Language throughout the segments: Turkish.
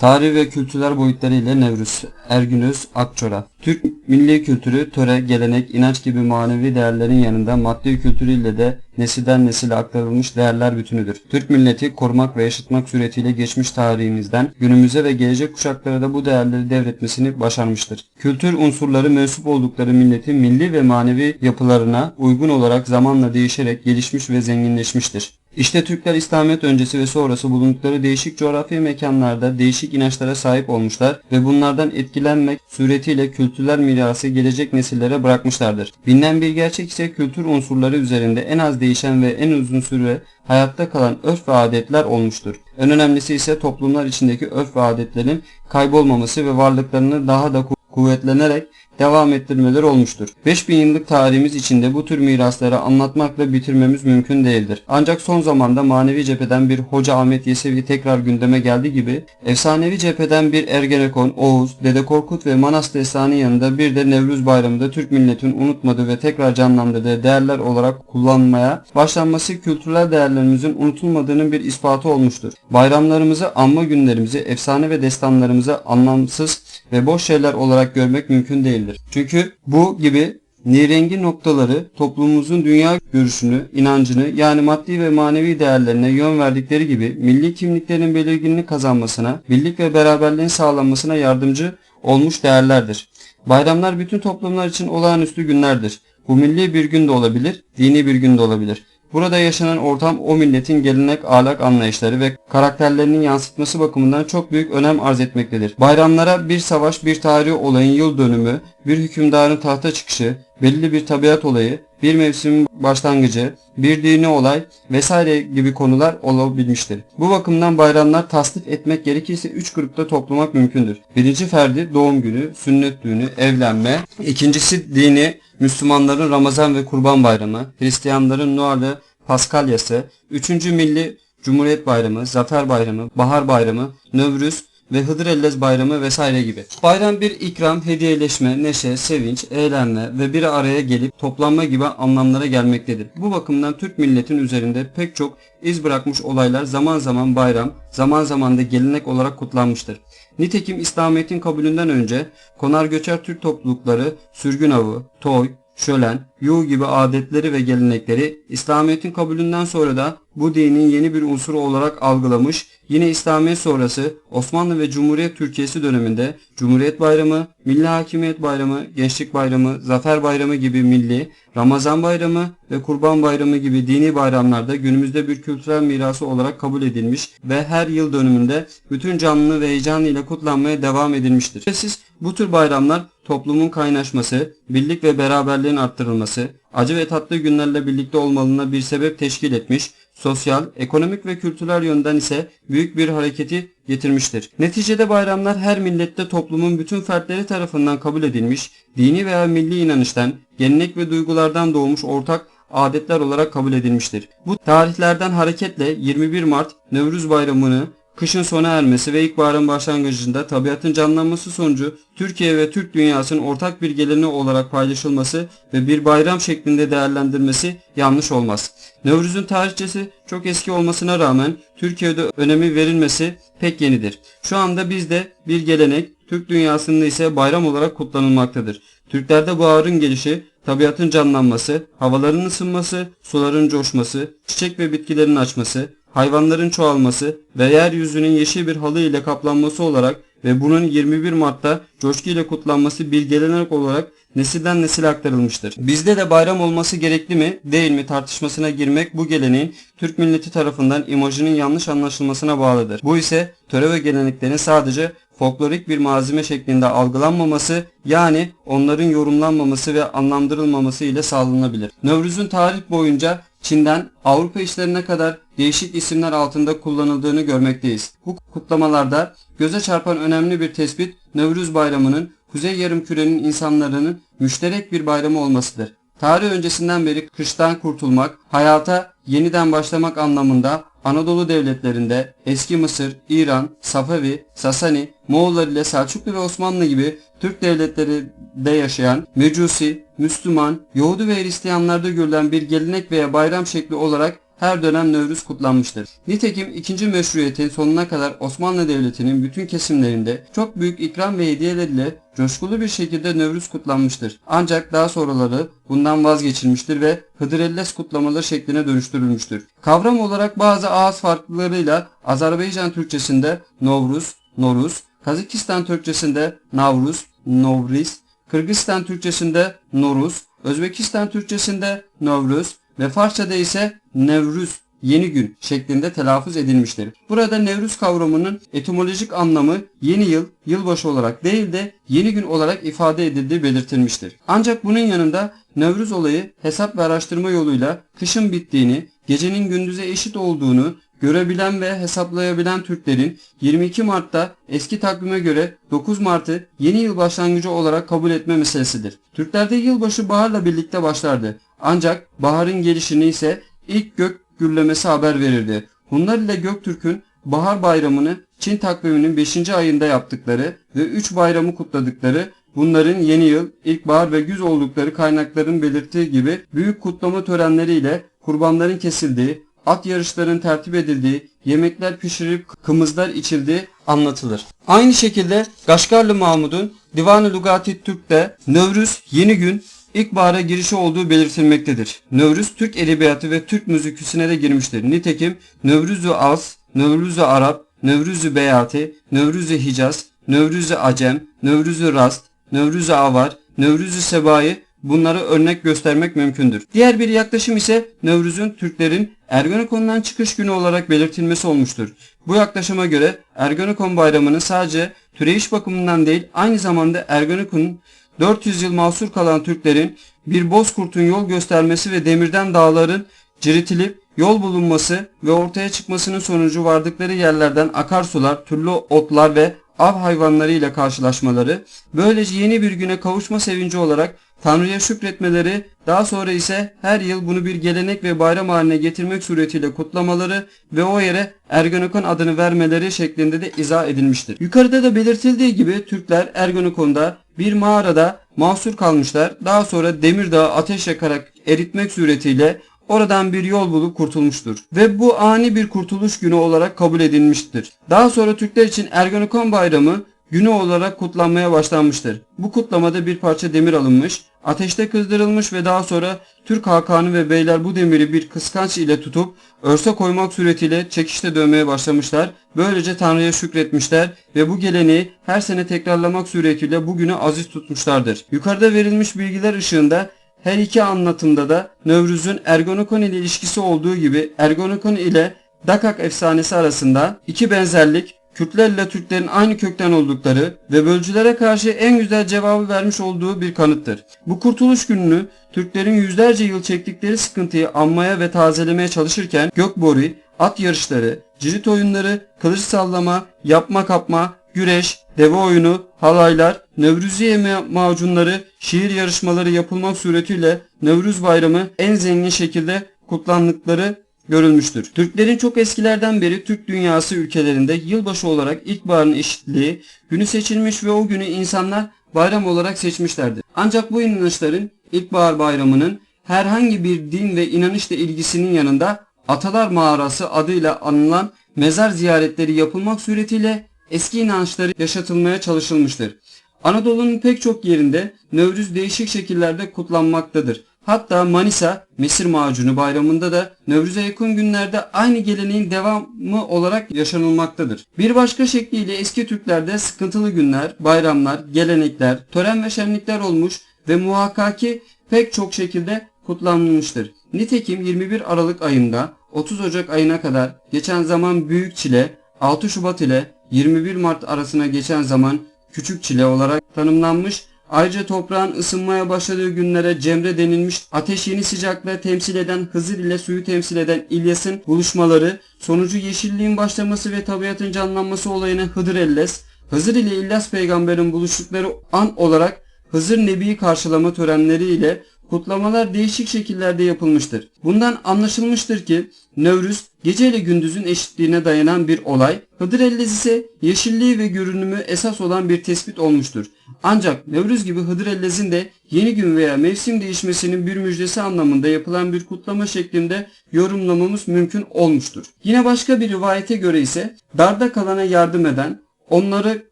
Tarih ve kültürel boyutlarıyla Nevruz, Ergünöz, Akçora. Türk milli kültürü, töre, gelenek, inanç gibi manevi değerlerin yanında maddi kültürüyle de nesilden nesile aktarılmış değerler bütünüdür. Türk milleti korumak ve yaşatmak suretiyle geçmiş tarihimizden günümüze ve gelecek kuşaklara da bu değerleri devretmesini başarmıştır. Kültür unsurları mensup oldukları milletin milli ve manevi yapılarına uygun olarak zamanla değişerek gelişmiş ve zenginleşmiştir. İşte Türkler İslamiyet öncesi ve sonrası bulundukları değişik coğrafi mekanlarda değişik inançlara sahip olmuşlar ve bunlardan etkilenmek suretiyle kültürel mirası gelecek nesillere bırakmışlardır. Bilinen bir gerçek ise kültür unsurları üzerinde en az değişen ve en uzun süre hayatta kalan örf ve adetler olmuştur. En önemlisi ise toplumlar içindeki örf ve adetlerin kaybolmaması ve varlıklarını daha da kuvvetlenerek devam ettirmeleri olmuştur. 5000 yıllık tarihimiz içinde bu tür mirasları anlatmakla bitirmemiz mümkün değildir. Ancak son zamanda manevi cepheden bir Hoca Ahmet Yesevi tekrar gündeme geldi gibi efsanevi cepheden bir Ergenekon, Oğuz, Dede Korkut ve Manas Destanı yanında bir de Nevruz Bayramı'nda Türk milletinin unutmadığı ve tekrar canlandırdığı değerler olarak kullanmaya başlanması kültürel değerlerimizin unutulmadığının bir ispatı olmuştur. Bayramlarımızı, anma günlerimizi, efsane ve destanlarımızı anlamsız ve boş şeyler olarak görmek mümkün değildir. Çünkü bu gibi nirengi noktaları toplumumuzun dünya görüşünü, inancını yani maddi ve manevi değerlerine yön verdikleri gibi milli kimliklerin belirginliğini kazanmasına, birlik ve beraberliğin sağlanmasına yardımcı olmuş değerlerdir. Bayramlar bütün toplumlar için olağanüstü günlerdir. Bu milli bir gün de olabilir, dini bir gün de olabilir. Burada yaşanan ortam o milletin gelenek, ahlak anlayışları ve karakterlerinin yansıtması bakımından çok büyük önem arz etmektedir. Bayramlara bir savaş, bir tarihi olayın yıl dönümü, bir hükümdarın tahta çıkışı, belli bir tabiat olayı, bir mevsimin başlangıcı, bir dini olay vesaire gibi konular olabilmiştir. Bu bakımdan bayramlar tasnif etmek gerekirse 3 grupta toplamak mümkündür. Birinci ferdi doğum günü, sünnet düğünü, evlenme. İkincisi dini, Müslümanların Ramazan ve Kurban Bayramı, Hristiyanların Noel ve Paskalyası, üçüncü milli Cumhuriyet Bayramı, Zafer Bayramı, Bahar Bayramı, Növrüz ve Hıdrellez Bayramı vesaire gibi. Bayram bir ikram, hediyeleşme, neşe, sevinç, eğlenme ve bir araya gelip toplanma gibi anlamlara gelmektedir. Bu bakımdan Türk milletin üzerinde pek çok iz bırakmış olaylar zaman zaman bayram, zaman zaman da gelenek olarak kutlanmıştır. Nitekim İslamiyet'in kabulünden önce konar göçer Türk toplulukları sürgün avı, toy, şölen, yuh gibi adetleri ve gelenekleri İslamiyet'in kabulünden sonra da bu dinin yeni bir unsuru olarak algılamış, yine İslamiyet sonrası Osmanlı ve Cumhuriyet Türkiye'si döneminde Cumhuriyet Bayramı, Milli Hakimiyet Bayramı, Gençlik Bayramı, Zafer Bayramı gibi milli, Ramazan Bayramı ve Kurban Bayramı gibi dini bayramlarda günümüzde bir kültürel mirası olarak kabul edilmiş ve her yıl dönümünde bütün canlı ve heyecanıyla kutlanmaya devam edilmiştir. Şüphesiz bu tür bayramlar toplumun kaynaşması, birlik ve beraberliğin arttırılması, acı ve tatlı günlerle birlikte olmalığına bir sebep teşkil etmiş, sosyal, ekonomik ve kültürel yönden ise büyük bir hareketi getirmiştir. Neticede bayramlar her millette toplumun bütün fertleri tarafından kabul edilmiş, dini veya milli inanıştan, gelenek ve duygulardan doğmuş ortak adetler olarak kabul edilmiştir. Bu tarihlerden hareketle 21 Mart Nevruz Bayramı'nı kışın sona ermesi ve ilkbaharın başlangıcında tabiatın canlanması sonucu Türkiye ve Türk dünyasının ortak bir geleni olarak paylaşılması ve bir bayram şeklinde değerlendirmesi yanlış olmaz. Nevruz'un tarihçesi çok eski olmasına rağmen Türkiye'de önemi verilmesi pek yenidir. Şu anda bizde bir gelenek, Türk dünyasında ise bayram olarak kutlanılmaktadır. Türklerde baharın gelişi, tabiatın canlanması, havaların ısınması, suların coşması, çiçek ve bitkilerin açması, hayvanların çoğalması ve yeryüzünün yeşil bir halı ile kaplanması olarak ve bunun 21 Mart'ta coşkuyla kutlanması bir gelenek olarak nesilden nesile aktarılmıştır. Bizde de bayram olması gerekli mi değil mi tartışmasına girmek bu geleneğin Türk milleti tarafından imajının yanlış anlaşılmasına bağlıdır. Bu ise töre ve geleneklerin sadece folklorik bir malzeme şeklinde algılanmaması yani onların yorumlanmaması ve anlamdırılmaması ile sağlanabilir. Nevruz'un tarih boyunca Çin'den Avrupa işlerine kadar değişik isimler altında kullanıldığını görmekteyiz. Bu kutlamalarda göze çarpan önemli bir tespit Nevruz Bayramı'nın Kuzey Yarımküre'nin insanların müşterek bir bayramı olmasıdır. Tarih öncesinden beri kıştan kurtulmak, hayata yeniden başlamak anlamında Anadolu devletlerinde eski Mısır, İran, Safavi, Sasani, Moğollar ile Selçuklu ve Osmanlı gibi Türk devletlerinde yaşayan Mecusi, Müslüman, Yahudi ve Hristiyanlarda görülen bir gelenek veya bayram şekli olarak her dönem Nevruz kutlanmıştır. Nitekim 2. Meşruiyet'in sonuna kadar Osmanlı Devleti'nin bütün kesimlerinde çok büyük ikram ve hediyelerle coşkulu bir şekilde Nevruz kutlanmıştır. Ancak daha sonraları bundan vazgeçilmiştir ve Hıdrellez kutlamaları şekline dönüştürülmüştür. Kavram olarak bazı ağız farklılıklarıyla Azerbaycan Türkçesinde Novruz, Noruz, Kazakistan Türkçesinde Navruz, Novriz, Kırgızistan Türkçesinde Noruz, Özbekistan Türkçesinde Novruz ve Farsçada ise Nevruz yeni gün şeklinde telaffuz edilmiştir. Burada Nevruz kavramının etimolojik anlamı yeni yıl, yılbaşı olarak değil de yeni gün olarak ifade edildiği belirtilmiştir. Ancak bunun yanında Nevruz olayı hesap ve araştırma yoluyla kışın bittiğini, gecenin gündüze eşit olduğunu görebilen ve hesaplayabilen Türklerin 22 Mart'ta eski takvime göre 9 Mart'ı yeni yıl başlangıcı olarak kabul etme meselesidir. Türklerde yılbaşı baharla birlikte başlardı. Ancak baharın gelişini ise ilk gök gürlemesi haber verirdi. Hunlar ile Göktürk'ün bahar bayramını Çin takviminin 5. ayında yaptıkları ve 3 bayramı kutladıkları bunların yeni yıl, ilkbahar ve güz oldukları kaynakların belirttiği gibi büyük kutlama törenleriyle kurbanların kesildiği, at yarışlarının tertip edildiği, yemekler pişirilip kımızlar içildiği anlatılır. Aynı şekilde Gaşgarlı Mahmud'un Divan-ı Lugati Türk'te Nevruz yeni gün ilkbahara girişi olduğu belirtilmektedir. Nevruz Türk edebiyatı ve Türk müziküsüne de girmiştir. Nitekim Nevruz-u Az, Nevruz-u Arap, Nevruz-u Beyati, Nevruz-u Hicaz, Nevruz-u Acem, Nevruz-u Rast, Nevruz-u Avar, Nevruz-u Sebai bunları örnek göstermek mümkündür. Diğer bir yaklaşım ise Nevruz'un Türklerin Ergenekon'dan çıkış günü olarak belirtilmesi olmuştur. Bu yaklaşıma göre Ergenekon bayramının sadece türeyiş bakımından değil aynı zamanda Ergenekon'un 400 yıl mahsur kalan Türklerin bir bozkurtun yol göstermesi ve demirden dağların ciritilip yol bulunması ve ortaya çıkmasının sonucu vardıkları yerlerden akarsular, türlü otlar ve av hayvanları ile karşılaşmaları, böylece yeni bir güne kavuşma sevinci olarak Tanrı'ya şükretmeleri, daha sonra ise her yıl bunu bir gelenek ve bayram haline getirmek suretiyle kutlamaları ve o yere Ergenekon adını vermeleri şeklinde de izah edilmiştir. Yukarıda da belirtildiği gibi Türkler Ergenekon'da bir mağarada mahsur kalmışlar. Daha sonra Demirdağ'ı ateş yakarak eritmek suretiyle oradan bir yol bulup kurtulmuştur. Ve bu ani bir kurtuluş günü olarak kabul edilmiştir. Daha sonra Türkler için Ergenekon Bayramı günü olarak kutlanmaya başlanmıştır. Bu kutlamada bir parça demir alınmış, ateşte kızdırılmış ve daha sonra Türk hakanı ve beyler bu demiri bir kıskanç ile tutup örse koymak suretiyle çekişte dövmeye başlamışlar. Böylece Tanrı'ya şükretmişler ve bu geleneği her sene tekrarlamak suretiyle bugünü aziz tutmuşlardır. Yukarıda verilmiş bilgiler ışığında her iki anlatımda da Nevruz'un Ergonokon ile ilişkisi olduğu gibi Ergonokon ile Dakak efsanesi arasında iki benzerlik Kürtlerle Türklerin aynı kökten oldukları ve bölücülere karşı en güzel cevabı vermiş olduğu bir kanıttır. Bu kurtuluş gününü Türklerin yüzlerce yıl çektikleri sıkıntıyı anmaya ve tazelemeye çalışırken gökbori, at yarışları, cirit oyunları, kılıç sallama, yapma kapma, güreş, deve oyunu, halaylar, Nevruziye macunları, şiir yarışmaları yapılmak suretiyle Nevruz Bayramı en zengin şekilde kutlandıkları görülmüştür. Türklerin çok eskilerden beri Türk dünyası ülkelerinde yılbaşı olarak ilkbaharın eşitliği günü seçilmiş ve o günü insanlar bayram olarak seçmişlerdir. Ancak bu inanışların ilkbahar bayramının herhangi bir din ve inanışla ilgisinin yanında Atalar Mağarası adıyla anılan mezar ziyaretleri yapılmak suretiyle eski inançları yaşatılmaya çalışılmıştır. Anadolu'nun pek çok yerinde Nevruz değişik şekillerde kutlanmaktadır. Hatta Manisa Mesir Macunu bayramında da Nevruz'a yakın günlerde aynı geleneğin devamı olarak yaşanılmaktadır. Bir başka şekliyle eski Türklerde sıkıntılı günler, bayramlar, gelenekler, tören ve şenlikler olmuş ve muhakkaki pek çok şekilde kutlanmıştır. Nitekim 21 Aralık ayında 30 Ocak ayına kadar geçen zaman Büyük Çile, 6 Şubat ile 21 Mart arasına geçen zaman Küçük Çile olarak tanımlanmış Ayrıca toprağın ısınmaya başladığı günlere Cemre denilmiş. Ateş yeni sıcaklığı temsil eden Hızır ile suyu temsil eden İlyas'ın buluşmaları, sonucu yeşilliğin başlaması ve tabiatın canlanması olayını Hıdır Elles, Hızır ile İlyas peygamberin buluştukları an olarak Hızır Nebi'yi karşılama törenleri ile kutlamalar değişik şekillerde yapılmıştır. Bundan anlaşılmıştır ki Nevruz gece ile gündüzün eşitliğine dayanan bir olay, Hıdrellez ise yeşilliği ve görünümü esas olan bir tespit olmuştur. Ancak Nevruz gibi Hıdrellez'in de yeni gün veya mevsim değişmesinin bir müjdesi anlamında yapılan bir kutlama şeklinde yorumlamamız mümkün olmuştur. Yine başka bir rivayete göre ise darda kalana yardım eden, onları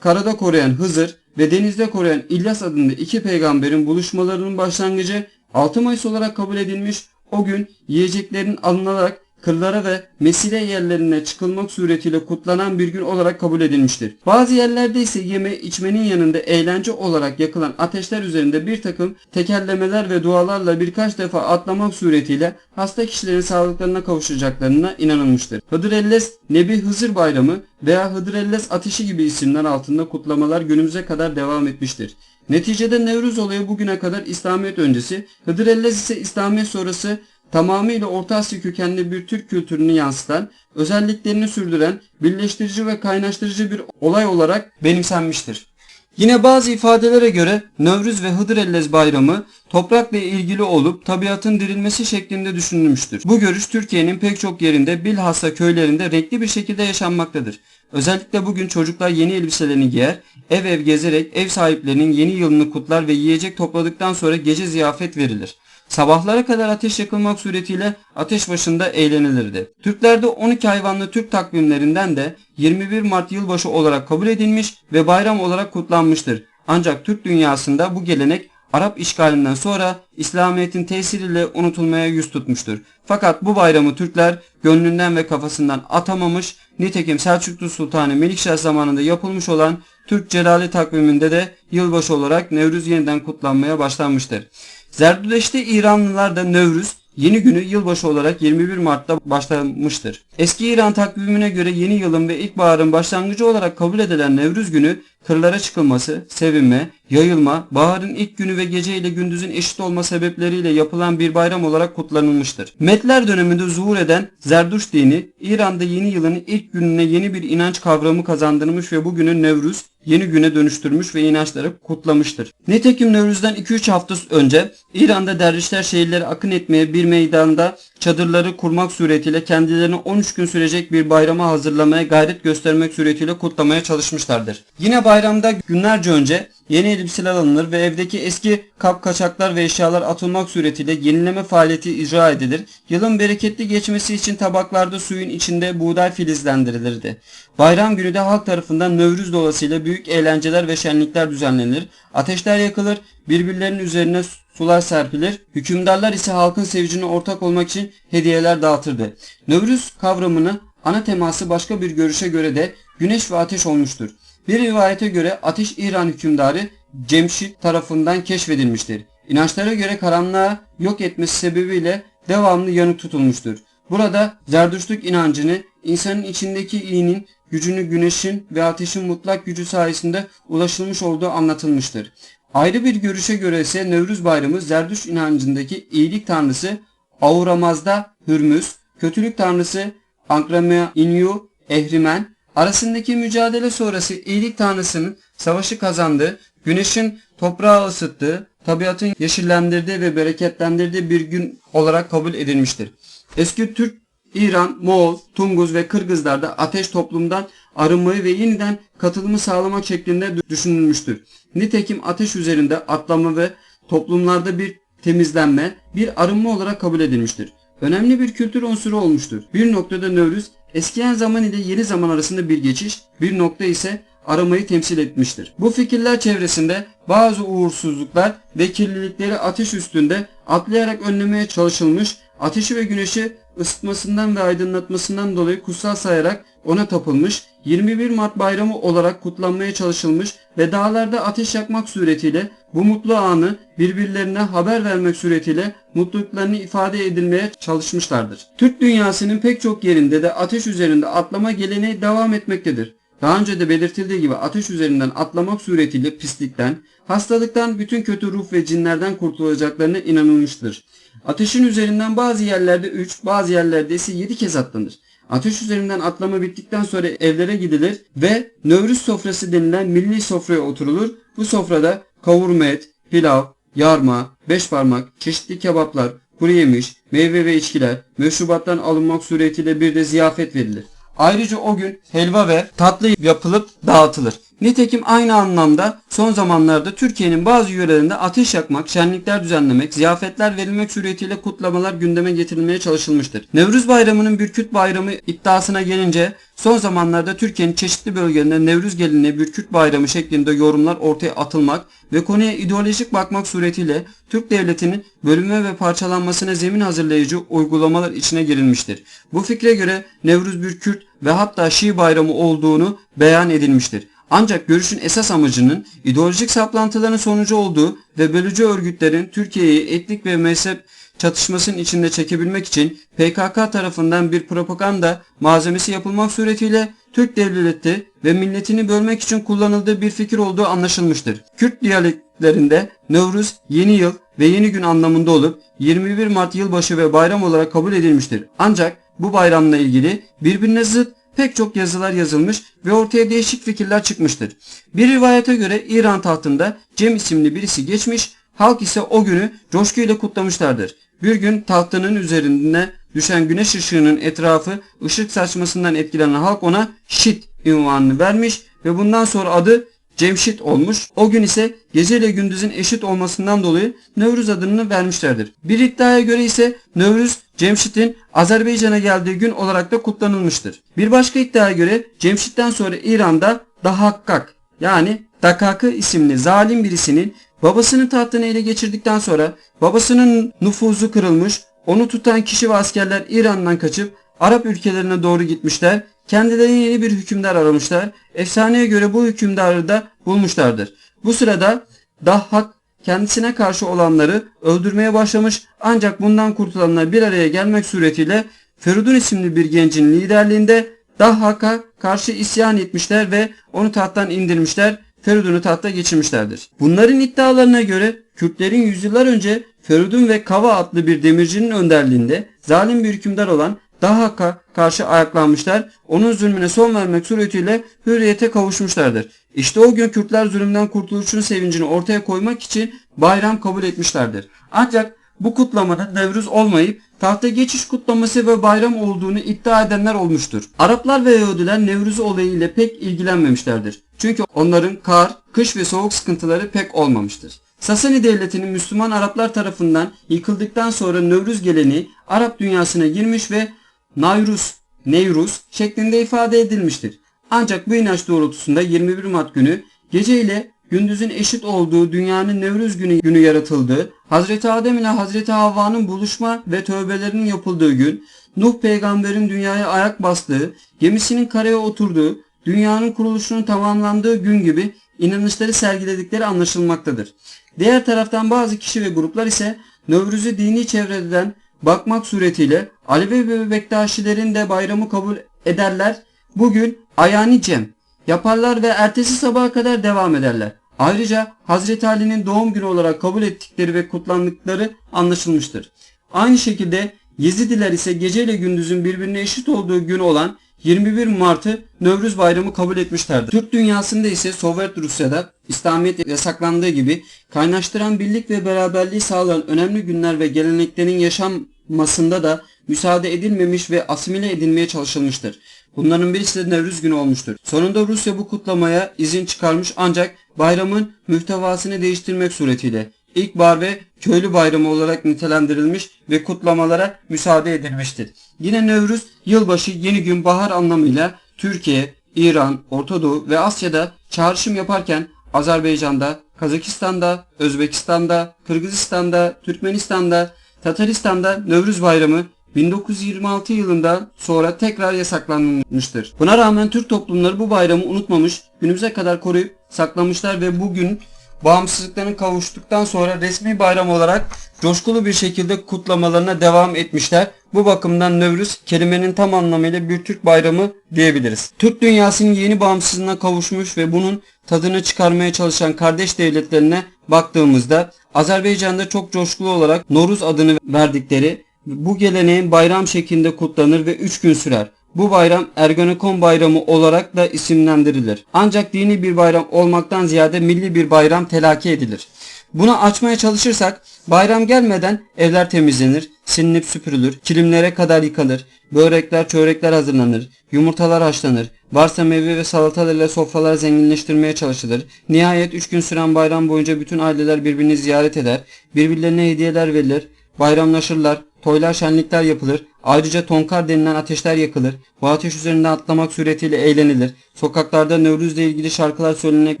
karada koruyan Hızır ve denizde koruyan İlyas adında iki peygamberin buluşmalarının başlangıcı 6 Mayıs olarak kabul edilmiş. O gün yiyeceklerin alınarak kırlara ve mesire yerlerine çıkılmak suretiyle kutlanan bir gün olarak kabul edilmiştir. Bazı yerlerde ise yeme içmenin yanında eğlence olarak yakılan ateşler üzerinde bir takım tekerlemeler ve dualarla birkaç defa atlamak suretiyle hasta kişilerin sağlıklarına kavuşacaklarına inanılmıştır. Hıdrellez Nebi Hızır Bayramı veya Hıdrellez Ateşi gibi isimler altında kutlamalar günümüze kadar devam etmiştir. Neticede Nevruz olayı bugüne kadar İslamiyet öncesi, Hıdrellez ise İslamiyet sonrası tamamıyla Orta Asya kökenli bir Türk kültürünü yansıtan, özelliklerini sürdüren, birleştirici ve kaynaştırıcı bir olay olarak benimsenmiştir. Yine bazı ifadelere göre Nevruz ve Hıdrellez bayramı toprakla ilgili olup tabiatın dirilmesi şeklinde düşünülmüştür. Bu görüş Türkiye'nin pek çok yerinde bilhassa köylerinde renkli bir şekilde yaşanmaktadır. Özellikle bugün çocuklar yeni elbiselerini giyer, ev ev gezerek ev sahiplerinin yeni yılını kutlar ve yiyecek topladıktan sonra gece ziyafet verilir. Sabahlara kadar ateş yakılmak suretiyle ateş başında eğlenilirdi. Türklerde 12 hayvanlı Türk takvimlerinden de 21 Mart yılbaşı olarak kabul edilmiş ve bayram olarak kutlanmıştır. Ancak Türk dünyasında bu gelenek Arap işgalinden sonra İslamiyet'in tesiriyle unutulmaya yüz tutmuştur. Fakat bu bayramı Türkler gönlünden ve kafasından atamamış, nitekim Selçuklu Sultanı Melikşah zamanında yapılmış olan Türk Celali takviminde de yılbaşı olarak Nevruz yeniden kutlanmaya başlanmıştır. Zerdüşt'te İranlılar da Nevruz yeni günü yılbaşı olarak 21 Mart'ta başlamıştır. Eski İran takvimine göre yeni yılın ve ilkbaharın başlangıcı olarak kabul edilen Nevruz günü kırlara çıkılması, sevinme, yayılma, baharın ilk günü ve gece ile gündüzün eşit olma sebepleriyle yapılan bir bayram olarak kutlanılmıştır. Medler döneminde zuhur eden Zerduş dini İran'da yeni yılın ilk gününe yeni bir inanç kavramı kazandırmış ve bugünün Nevruz yeni güne dönüştürmüş ve inançları kutlamıştır. Nitekim Nevruz'dan 2-3 hafta önce İran'da dervişler şehirlere akın etmeye bir meydanda çadırları kurmak suretiyle kendilerini 13 gün sürecek bir bayrama hazırlamaya gayret göstermek suretiyle kutlamaya çalışmışlardır. Yine bayramda günlerce önce yeni elbiseler alınır ve evdeki eski kap kaçaklar ve eşyalar atılmak suretiyle yenileme faaliyeti icra edilir. Yılın bereketli geçmesi için tabaklarda suyun içinde buğday filizlendirilirdi. Bayram günü de halk tarafından Növrüz dolasıyla büyük eğlenceler ve şenlikler düzenlenir. Ateşler yakılır, birbirlerinin üzerine sular serpilir. Hükümdarlar ise halkın sevincine ortak olmak için hediyeler dağıtırdı. Növrüz kavramını ana teması başka bir görüşe göre de güneş ve ateş olmuştur. Bir rivayete göre ateş İran hükümdarı Cemşit tarafından keşfedilmiştir. İnançlara göre karanlığa yok etmesi sebebiyle devamlı yanık tutulmuştur. Burada Zerdüştlük inancını insanın içindeki iyinin gücünü güneşin ve ateşin mutlak gücü sayesinde ulaşılmış olduğu anlatılmıştır. Ayrı bir görüşe göre ise Nevruz Bayramı Zerdüş inancındaki iyilik tanrısı Auramaz'da Hürmüz, kötülük tanrısı Ankramya İnyu Ehrimen arasındaki mücadele sonrası iyilik tanrısının savaşı kazandığı, güneşin toprağı ısıttığı, tabiatın yeşillendirdiği ve bereketlendirdiği bir gün olarak kabul edilmiştir. Eski Türk, İran, Moğol, Tunguz ve Kırgızlarda ateş toplumdan arınmayı ve yeniden katılımı sağlamak şeklinde düşünülmüştür. Nitekim ateş üzerinde atlama ve toplumlarda bir temizlenme, bir arınma olarak kabul edilmiştir. Önemli bir kültür unsuru olmuştur. Bir noktada Nevruz, eskiyen zaman ile yeni zaman arasında bir geçiş, bir nokta ise aramayı temsil etmiştir. Bu fikirler çevresinde bazı uğursuzluklar ve kirlilikleri ateş üstünde atlayarak önlemeye çalışılmış, ateşi ve güneşi ısıtmasından ve aydınlatmasından dolayı kutsal sayarak ona tapılmış, 21 Mart bayramı olarak kutlanmaya çalışılmış ve dağlarda ateş yakmak suretiyle bu mutlu anı birbirlerine haber vermek suretiyle mutluluklarını ifade edilmeye çalışmışlardır. Türk dünyasının pek çok yerinde de ateş üzerinde atlama geleneği devam etmektedir. Daha önce de belirtildiği gibi ateş üzerinden atlamak suretiyle pislikten, hastalıktan, bütün kötü ruh ve cinlerden kurtulacaklarına inanılmıştır. Ateşin üzerinden bazı yerlerde 3, bazı yerlerde ise 7 kez atlanır. Ateş üzerinden atlama bittikten sonra evlere gidilir ve Növrüz sofrası denilen milli sofraya oturulur. Bu sofrada kavurma et, pilav, yarma, beş parmak, çeşitli kebaplar, kuru yemiş, meyve ve içkiler, meşrubattan alınmak suretiyle bir de ziyafet verilir. Ayrıca o gün helva ve tatlı yapılıp dağıtılır. Nitekim aynı anlamda son zamanlarda Türkiye'nin bazı yörelerinde ateş yakmak, şenlikler düzenlemek, ziyafetler verilmek suretiyle kutlamalar gündeme getirilmeye çalışılmıştır. Nevruz Bayramı'nın Bürküt Bayramı iddiasına gelince son zamanlarda Türkiye'nin çeşitli bölgelerinde Nevruz geleneği Bürküt Bayramı şeklinde yorumlar ortaya atılmak ve konuya ideolojik bakmak suretiyle Türk devletinin bölünme ve parçalanmasına zemin hazırlayıcı uygulamalar içine girilmiştir. Bu fikre göre Nevruz bir Kürt ve hatta Şii bayramı olduğunu beyan edilmiştir. Ancak görüşün esas amacının ideolojik saplantıların sonucu olduğu ve bölücü örgütlerin Türkiye'yi etnik ve mezhep çatışmasının içinde çekebilmek için PKK tarafından bir propaganda malzemesi yapılmak suretiyle Türk devleti ve milletini bölmek için kullanıldığı bir fikir olduğu anlaşılmıştır. Kürt diyaleklerinde Nevruz, yeni yıl ve yeni gün anlamında olup 21 Mart yılbaşı ve bayram olarak kabul edilmiştir. Ancak bu bayramla ilgili birbirine zıt pek çok yazılar yazılmış ve ortaya değişik fikirler çıkmıştır. Bir rivayete göre İran tahtında Cem isimli birisi geçmiş, halk ise o günü coşkuyla kutlamışlardır. Bir gün tahtının üzerine düşen güneş ışığının etrafı ışık saçmasından etkilenen halk ona Şit ünvanını vermiş ve bundan sonra adı Cemşit olmuş. O gün ise gece ile gündüzün eşit olmasından dolayı Nevruz adını vermişlerdir. Bir iddiaya göre ise Nevruz Cemşit'in Azerbaycan'a geldiği gün olarak da kutlanılmıştır. Bir başka iddiaya göre Cemşit'ten sonra İran'da Dahakkak yani Dakakı isimli zalim birisinin babasının tahtını ele geçirdikten sonra babasının nüfuzu kırılmış, onu tutan kişi ve askerler İran'dan kaçıp Arap ülkelerine doğru gitmişler. Kendilerine yeni bir hükümdar aramışlar. Efsaneye göre bu hükümdarı da bulmuşlardır. Bu sırada Dahhak kendisine karşı olanları öldürmeye başlamış ancak bundan kurtulanlar bir araya gelmek suretiyle Feridun isimli bir gencin liderliğinde Dahhak'a karşı isyan etmişler ve onu tahttan indirmişler. Feridun'u tahta geçirmişlerdir. Bunların iddialarına göre Kürtlerin yüzyıllar önce Feridun ve Kava adlı bir demircinin önderliğinde zalim bir hükümdar olan Dahak'a karşı ayaklanmışlar, onun zulmüne son vermek suretiyle hürriyete kavuşmuşlardır. İşte o gün Kürtler zulümden kurtuluşun sevincini ortaya koymak için bayram kabul etmişlerdir. Ancak bu kutlamanın Nevruz olmayıp tahta geçiş kutlaması ve bayram olduğunu iddia edenler olmuştur. Araplar ve Yahudiler Nevruz olayı ile pek ilgilenmemişlerdir. Çünkü onların kar, kış ve soğuk sıkıntıları pek olmamıştır. Sasani devletinin Müslüman Araplar tarafından yıkıldıktan sonra Nevruz geleneği Arap dünyasına girmiş ve Nayruz, Nevruz şeklinde ifade edilmiştir. Ancak bu inanç doğrultusunda 21 Mart günü gece ile gündüzün eşit olduğu dünyanın Nevruz günü, günü yaratıldığı, Hazreti Adem ile Hazreti Havva'nın buluşma ve tövbelerinin yapıldığı gün, Nuh peygamberin dünyaya ayak bastığı, gemisinin karaya oturduğu, dünyanın kuruluşunun tamamlandığı gün gibi inanışları sergiledikleri anlaşılmaktadır. Diğer taraftan bazı kişi ve gruplar ise Nevruz'u dini çevreden bakmak suretiyle Alevi ve Bektaşilerin de bayramı kabul ederler. Bugün ayani cem yaparlar ve ertesi sabaha kadar devam ederler. Ayrıca Hazreti Ali'nin doğum günü olarak kabul ettikleri ve kutlandıkları anlaşılmıştır. Aynı şekilde Yezidiler ise gece ile gündüzün birbirine eşit olduğu gün olan 21 Mart'ı Nevruz Bayramı kabul etmişlerdir. Türk dünyasında ise Sovyet Rusya'da İslamiyet yasaklandığı gibi kaynaştıran birlik ve beraberliği sağlayan önemli günler ve geleneklerin yaşanmasında da müsaade edilmemiş ve asimile edilmeye çalışılmıştır. Bunların birisi de Nevruz günü olmuştur. Sonunda Rusya bu kutlamaya izin çıkarmış ancak bayramın mühtevasını değiştirmek suretiyle ilkbahar ve köylü bayramı olarak nitelendirilmiş ve kutlamalara müsaade edilmiştir. Yine Nevruz, yılbaşı, yeni gün, bahar anlamıyla Türkiye, İran, Orta Doğu ve Asya'da çağrışım yaparken Azerbaycan'da, Kazakistan'da, Özbekistan'da, Kırgızistan'da, Türkmenistan'da, Tataristan'da Nevruz Bayramı 1926 yılında sonra tekrar yasaklanmıştır. Buna rağmen Türk toplumları bu bayramı unutmamış, günümüze kadar koruyup saklamışlar ve bugün bağımsızlıklarını kavuştuktan sonra resmi bayram olarak coşkulu bir şekilde kutlamalarına devam etmişler. Bu bakımdan Nevruz kelimenin tam anlamıyla bir Türk bayramı diyebiliriz. Türk dünyasının yeni bağımsızlığına kavuşmuş ve bunun tadını çıkarmaya çalışan kardeş devletlerine baktığımızda Azerbaycan'da çok coşkulu olarak Noruz adını verdikleri bu geleneğin bayram şeklinde kutlanır ve 3 gün sürer. Bu bayram Ergenekon bayramı olarak da isimlendirilir. Ancak dini bir bayram olmaktan ziyade milli bir bayram telakki edilir. Bunu açmaya çalışırsak bayram gelmeden evler temizlenir, silinip süpürülür, kilimlere kadar yıkanır, börekler, çörekler hazırlanır, yumurtalar haşlanır, varsa meyve ve salatalarla sofralar zenginleştirmeye çalışılır. Nihayet 3 gün süren bayram boyunca bütün aileler birbirini ziyaret eder, birbirlerine hediyeler verilir, bayramlaşırlar, toylar şenlikler yapılır, ayrıca tonkar denilen ateşler yakılır, bu ateş üzerinde atlamak suretiyle eğlenilir, sokaklarda Nevruz'la ilgili şarkılar söylenerek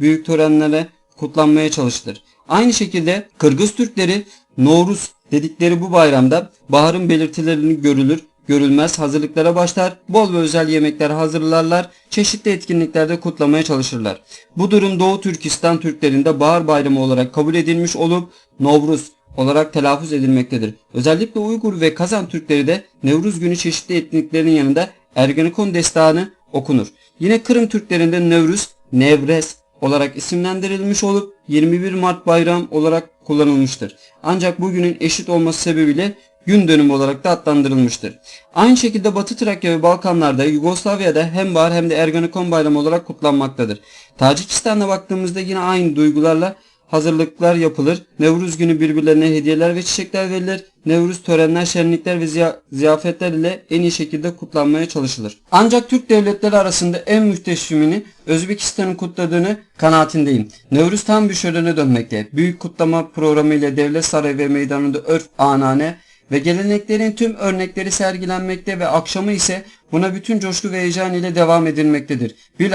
büyük törenlere kutlanmaya çalışılır. Aynı şekilde Kırgız Türkleri Novruz dedikleri bu bayramda baharın belirtilerini görülür, görülmez hazırlıklara başlar, bol ve özel yemekler hazırlarlar, çeşitli etkinliklerde kutlamaya çalışırlar. Bu durum Doğu Türkistan Türklerinde bahar bayramı olarak kabul edilmiş olup Novruz olarak telaffuz edilmektedir. Özellikle Uygur ve Kazan Türkleri de Nevruz günü çeşitli etkinliklerin yanında Ergenekon destanı okunur. Yine Kırım Türklerinde Nevruz, Nevrez olarak isimlendirilmiş olup 21 Mart bayram olarak kullanılmıştır. Ancak bugünün eşit olması sebebiyle gün dönümü olarak da adlandırılmıştır. Aynı şekilde Batı Trakya ve Balkanlarda Yugoslavya'da hem bahar hem de Ergenekon bayramı olarak kutlanmaktadır. Tacikistan'a baktığımızda yine aynı duygularla hazırlıklar yapılır. Nevruz günü birbirlerine hediyeler ve çiçekler verilir. Nevruz törenler, şenlikler ve ziya- ziyafetler ile en iyi şekilde kutlanmaya çalışılır. Ancak Türk devletleri arasında en mühteşimini Özbekistan'ın kutladığını kanaatindeyim. Nevruz tam bir şölene dönmekte. Büyük kutlama programı ile devlet sarayı ve meydanında örf, anane ve geleneklerin tüm örnekleri sergilenmekte ve akşamı ise buna bütün coşku ve heyecan ile devam edilmektedir. Bir